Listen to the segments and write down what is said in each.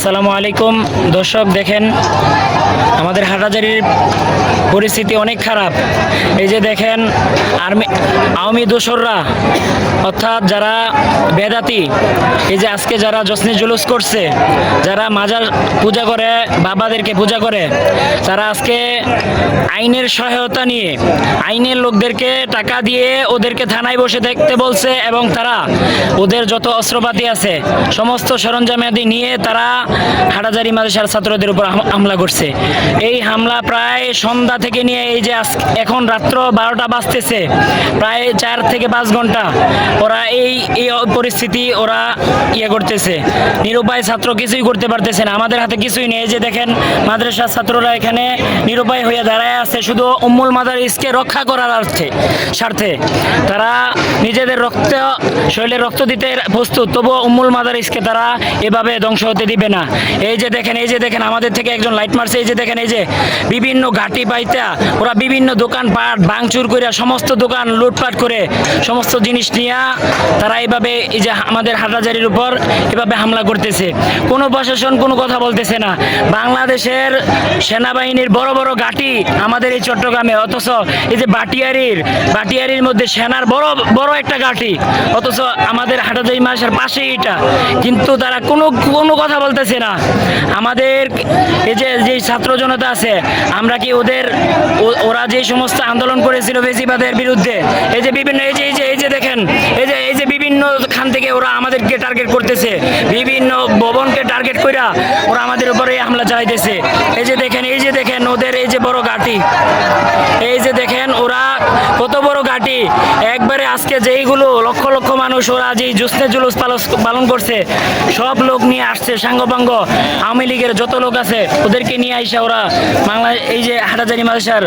আসসালামু আলাইকুম। দর্শক দেখেন আমাদের হাটাজারির পরিস্থিতি অনেক খারাপ। এই যে দেখেন, আর্মি, আওয়ামী দোসররা, অর্থাৎ যারা বেদাতি, এই যে আজকে যারা জশ্নে জুলুস করছে, যারা মাজার পূজা করে, বাবাদেরকে পূজা করে, তারা আজকে আইনের সহায়তা নিয়ে, আইনের লোকদেরকে টাকা দিয়ে ওদেরকে থানায় বসে দেখতে বলছে এবং তারা ওদের যত অস্ত্রপাতি আছে, সমস্ত সরঞ্জামাদি নিয়ে তারা হাটাজারি মাদ্রাসার ছাত্রদের উপর হামলা করছে। এই হামলা প্রায় সন্ধ্যা থেকে নিয়ে এই যে এখন রাত্র বারোটা বাজতেছে, প্রায় চার থেকে পাঁচ ঘণ্টা ওরা এই এই পরিস্থিতি ওরা ইয়ে করতেছে। নিরুপায় ছাত্র কিছুই করতে পারতেছে না। আমাদের হাতে কিছুই নেই। যে দেখেন, মাদ্রাসার ছাত্ররা এখানে নিরুপায় হয়ে দাঁড়ায় আছে। শুধু উম্মুল মাদারিসকে রক্ষা করার অর্থে স্বার্থে। তারা নিজেদের রক্ত শরীরে রক্ত দিতে প্রস্তুত। তবুও উম্মুল মাদারিসকে তারা এভাবে ধ্বংস হতে দিবে না। এই যে দেখেন, এই যে দেখেন, আমাদের থেকে একজন লাইট মারছে। এই যে দেখেন, এই যে বিভিন্ন ঘাটি পাইতা ওরা বিভিন্ন দোকান পাট ভাঙচুর করে সমস্ত দোকান লুটপাট করে সমস্ত জিনিস নিয়ে তারা এইভাবে এই যে আমাদের হাটাজারির উপর এভাবে হামলা করতেছে। কোনো প্রশাসন কোনো কথা বলতেছে না। বাংলাদেশের সেনাবাহিনীর বড় বড় ঘাটি আমাদের এই চট্টগ্রামে, অথচ এই যে বাটিয়ারির বাটিয়ারির মধ্যে সেনার বড় বড় একটা ঘাটি, অথচ আমাদের হাটাজারি মাসের পাশেই এটা। কিন্তু তারা কোনো কোনো কথা বলতেছে না। আমাদের এই যে যে ছাত্র জনতা আছে, আমরা কি ওদের ওরা যে সমস্ত আন্দোলন করেছিল বেজিবাদের বিরুদ্ধে, এই যে বিভিন্ন এই যে এই যে এই যে দেখেন, এই যে এই যে বিভিন্ন খান থেকে ওরা আমাদেরকে টার্গেট করতেছে, বিভিন্ন ভবনকে টার্গেট কইরা ওরা আমাদের উপরে হামলা চালাইতেছে। এই যে দেখেন, এই যে দেখেন ওদের এই যে বড় ঘাটি এই যে দেখেন ওরা কত বড় ঘাটি একবারে যেইগুলো লক্ষ লক্ষ মানুষ ওরা যে জুসনে জুলুস পালন করছে, সব লোক নিয়ে আসছে সাঙ্গপাঙ্গ। আওয়ামী লীগের যত লোক আছে, ওদেরকে নিয়ে আইসা ওরা বাংলা এই যে হাটাজারি মাদ্রাসার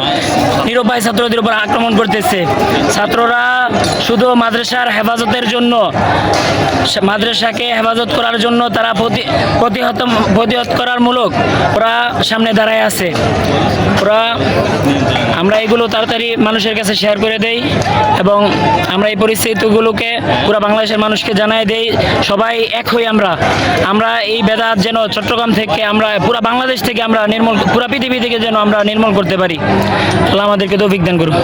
নিরুপায় ছাত্রদের উপর আক্রমণ করতেছে। ছাত্ররা শুধু মাদ্রাসার হেফাজতের জন্য মাদ্রাসাকে হেফাজত করার জন্য তারা প্রতিহত প্রতিহত করার মূলক ওরা সামনে দাঁড়ায় আছে। ওরা আমরা এগুলো তাড়াতাড়ি মানুষের কাছে শেয়ার করে দেই এবং আমরা এই পরিস্থিতিগুলোকে পুরো বাংলাদেশের মানুষকে জানাই দেই। সবাই এক হই আমরা। আমরা এই বেদাত যেন চট্টগ্রাম থেকে আমরা, পুরো বাংলাদেশ থেকে আমরা নির্মূল, পুরো পৃথিবী থেকে যেন আমরা নির্মূল করতে পারি। আল্লাহ আমাদেরকে তো বিজ্ঞান করুন